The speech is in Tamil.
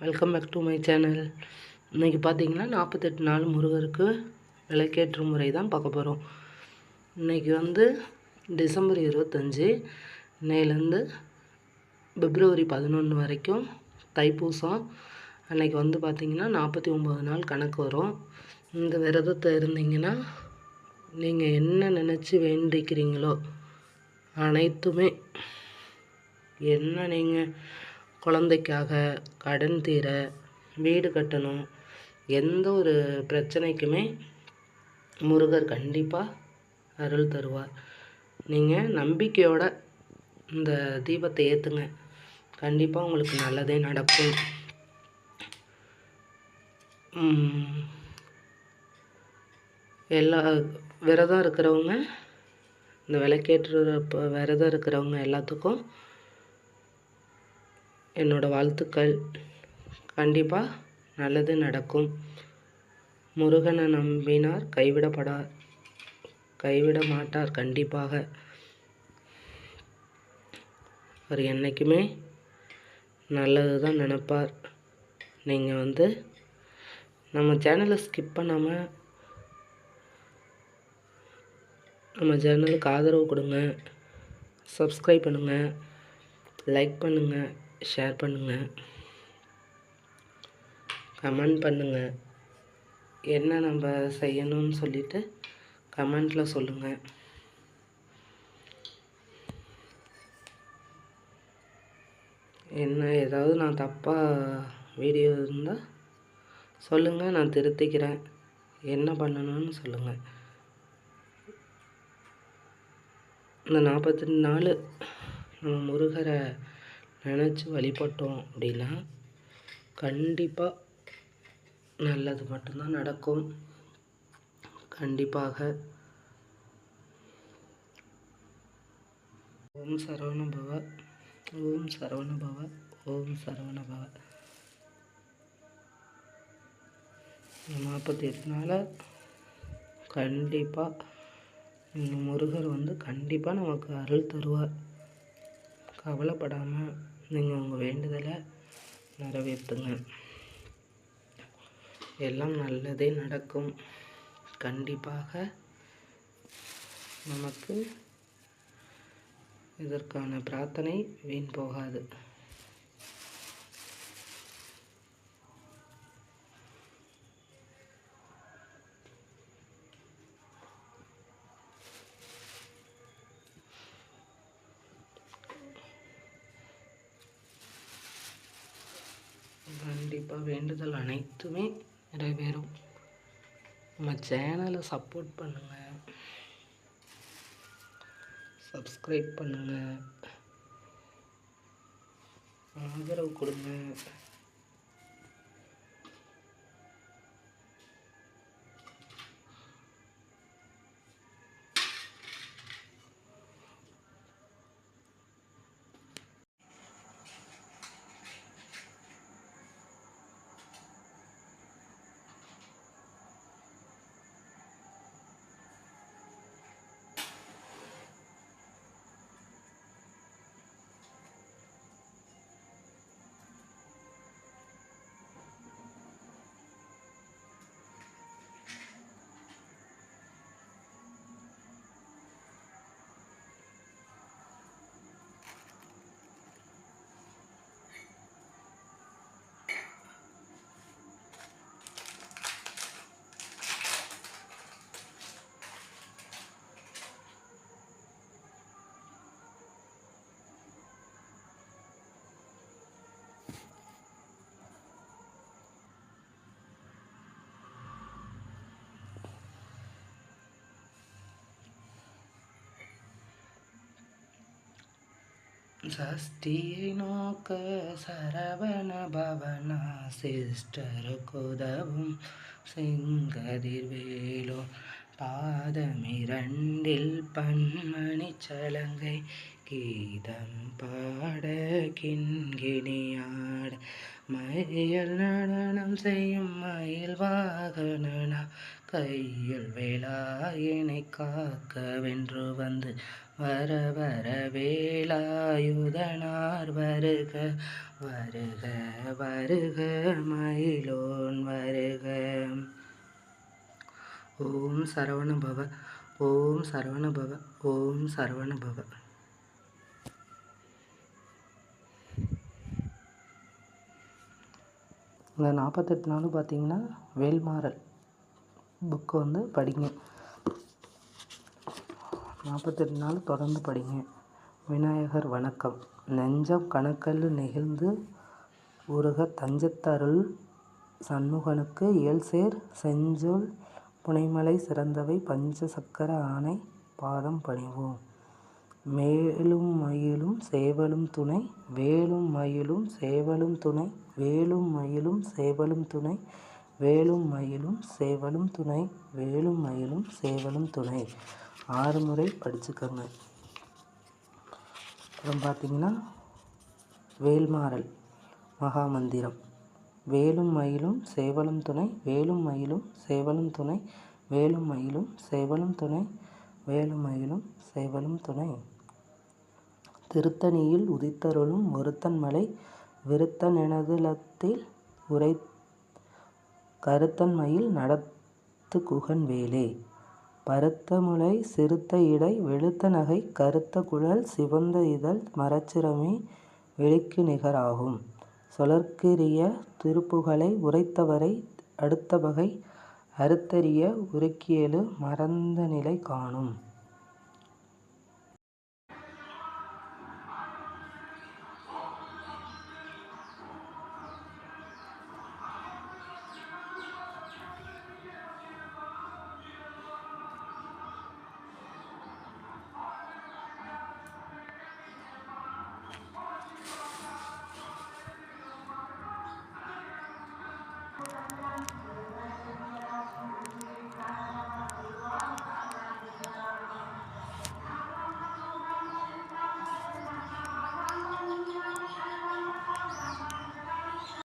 Welcome back to my channel இன்றைக்கி பார்த்தீங்கன்னா நாற்பத்தெட்டு நாள் முருகருக்கு விளக்கேற்று முறை தான் பார்க்க போகிறோம் இன்றைக்கி வந்து டிசம்பர் இருபத்தஞ்சி இன்னையிலேருந்து பிப்ரவரி பதினொன்று வரைக்கும் தைப்பூசம். அன்றைக்கி வந்து பார்த்திங்கன்னா நாற்பத்தி ஒம்பது நாள் கணக்கு வரும். இந்த விரதத்தை இருந்தீங்கன்னா நீங்கள் என்ன நினச்சி வேண்டிக்கிறீங்களோ அனைத்துமே என்ன நீங்கள் குழந்தைக்காக கடன் தீர வீடு கட்டணும் எந்த ஒரு பிரச்சனைக்குமே முருகர் கண்டிப்பாக அருள் தருவார். நீங்கள் நம்பிக்கையோட இந்த தீபத்தை ஏற்றுங்க கண்டிப்பாக உங்களுக்கு நல்லதே நடக்கும். எல்லா விரதம் இருக்கிறவங்க இந்த விளக்கேற்றுறப்ப விரதம் இருக்கிறவங்க எல்லாத்துக்கும் என்னோடய வாழ்த்துக்கள். கண்டிப்பாக நல்லது நடக்கும். முருகனை நம்பினார் கைவிடப்படார் கைவிட மாட்டார் கண்டிப்பாக. அவர் என்றைக்குமே நல்லது தான் நினப்பார். நீங்கள் வந்து நம்ம சேனலை ஸ்கிப் பண்ணாமல் நம்ம சேனலுக்கு ஆதரவு கொடுங்க. சப்ஸ்கிரைப் பண்ணுங்கள் லைக் பண்ணுங்கள் ஷேர் பண்ணுங்கள் கமெண்ட் பண்ணுங்கள் என்ன நம்ம செய்யணும்னு சொல்லிட்டு கமெண்ட்டில் சொல்லுங்கள் என்ன ஏதாவது நான் தப்பாக வீடியோ இருந்தால் சொல்லுங்கள் நான் திருத்திக்கிறேன். என்ன பண்ணணும்னு சொல்லுங்கள் இந்த நாற்பத்தெட்டு நாள் நம்ம முருகரை நினச்சி வழிபட்டோம் அப்படின்னா கண்டிப்பாக நல்லது மட்டும்தான் நடக்கும். கண்டிப்பாக. ஓம் சரவணபவ ஓம் சரவணபவ ஓம் சரவணபவ. நாற்பத்தி எட்டு கண்டிப்பாக முருகர் வந்து கண்டிப்பாக நமக்கு அருள் தருவார். கவலைப்படாமல் நீங்கள் உங்கள் வேண்டுதலை நிறைவேற்றுங்க எல்லாம் நல்லதே நடக்கும். கண்டிப்பாக நமக்கு இதற்கான பிரார்த்தனை வீண் போகாது. கண்டிப்பாக வேண்டுதல் அனைத்துமே நிறைவேறும். நம்ம சேனலை சப்போர்ட் பண்ணுங்கள் சப்ஸ்கிரைப் பண்ணுங்கள் ஆதரவு கொடுங்க. சஷ்டியை நோக்க சரவண பவனா சிஸ்டருக்குதவும் சிங்கதிர்வேலோ பாதமிரண்டில் பன்மணி சலங்கை கீதம் பாட கிண்கிணியாட. மயில் நடனம் செய்யும் மயில் வாகனனா. கையில் வேலாயினை காக்க வென்று வந்து வர வர வேலாயுதனார் வருக வருக வருக மயிலோன் வருக. ஓம் சரவண பவ ஓம் சரவண பவ ஓம் சரவண பவ இந்த நாற்பத்தெட்டு நாள் பார்த்தீங்கன்னா வேல்மாறல் புக்கு வந்து படிங்க. நாற்பத்தெட்டு நாள் தொடர்ந்து படிங்க. விநாயகர் வணக்கம். நெஞ்சம் கணக்கல் நெகிழ்ந்து உருக தஞ்சத்தருள் சண்முகனுக்கு இயல்சேர் செஞ்சொல் புனைமலை சிறந்தவை பஞ்ச சக்கர ஆணை பாதம் பணிவோம். மேலும் மயிலும் சேவலும் துணை வேலும் மயிலும் சேவலும் துணை வேலும் மயிலும் சேவலும் துணை வேலும் மயிலும் சேவலும் துணை வேலும் மயிலும் சேவலும் துணை. ஆறு முறை படிச்சுக்கோங்க. அப்புறம் பார்த்தீங்கன்னா வேல்மாறல் மகாமந்திரம். வேலும் மயிலும் சேவலும் துணை வேலும் மயிலும் சேவலும் துணை வேலும் மயிலும் சேவலும் துணை வேலும் மயிலும் சேவலும் துணை. திருத்தணியில் உதித்தருளும் ஒருத்தன் மலை விருத்தனெனதுலத்தில் உரை கருத்தன் மயில் நடத்து குகன் வேலே. பருத்தமுலை சிறுத்த இடை வெளுத்த நகை கருத்த குழல் சிவந்த இதழ் மரச்சிரமே வெளிக்கு நிகராகும் சொலற்கிரிய திருப்புகழை உரைத்தவரை அடுத்த வகை அறுத்தறிய உருக்கியலு மறந்த நிலை காணும்.